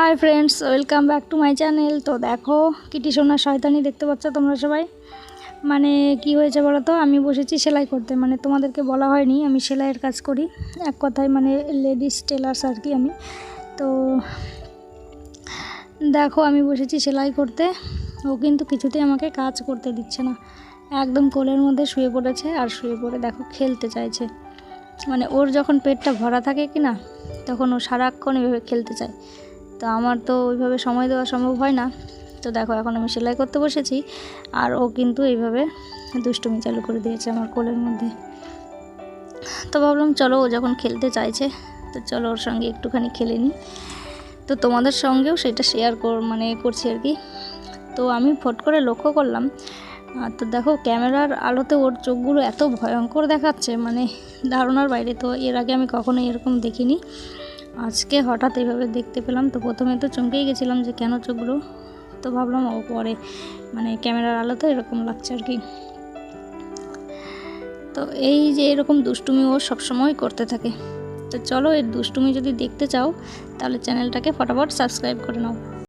Hi friends welcome back to my channel তো দেখো Kitty সোনার শয়তানি দেখতে পাচ্ছ তোমরা সবাই? মানে কি হয়েছে বলো তো আমি বসেছি সেলাই করতে। মানে তোমাদেরকে বলা হয়নি, আমি সেলাইয়ের কাজ করি। এক কথায় মানে লেডিস টেলার্স আর কি আমি। তো দেখো, আমি বসেছি সেলাই করতে। ও কিন্তু কিছুতেই আমাকে কাজ করতে দিচ্ছে না। একদম কোলের মধ্যে শুয়ে পড়েছে আর শুয়ে পড়ে দেখো, খেলতে চাইছে। মানে ওর যখন পেটটা ভরা থাকে কি না তখন ও সারাক্ষণ এভাবে খেলতে চায়। তো আমার তো ওইভাবে সময় দেওয়া সম্ভব হয় না। তো দেখো, এখন আমি সেলাই করতে বসেছি আর ও কিন্তু এইভাবে দুষ্টুমি চালু করে দিয়েছে আমার কোলের মধ্যে। তো ভাবলাম, চলো ও যখন খেলতে চাইছে, তো চলো ওর সঙ্গে একটুখানি খেলে নিই। তো তোমাদের সঙ্গেও সেটা শেয়ার কর মানে করছি আর কি। তো আমি ফট করে লক্ষ্য করলাম তো দেখো ক্যামেরার আলোতে ওর চোখগুলো এত ভয়ঙ্কর দেখাচ্ছে মানে ধারণার বাইরে তো এর আগে আমি কখনো এরকম দেখিনি। আজকে হঠাৎ এভাবে দেখতে পেলাম, তো প্রথমে তো চমকেই গেছিলাম যে কেন চোখগুলো? তো ভাবলাম, ও পরে মানে ক্যামেরার আলোতে এরকম লাগছে আর কি। তো এই যে এরকম দুষ্টুমি ও সবসময় করতে থাকে। তো চলো এর দুষ্টুমি যদি দেখতে চাও, তাহলে চ্যানেলটাকে ফটাফট সাবস্ক্রাইব করে নাও।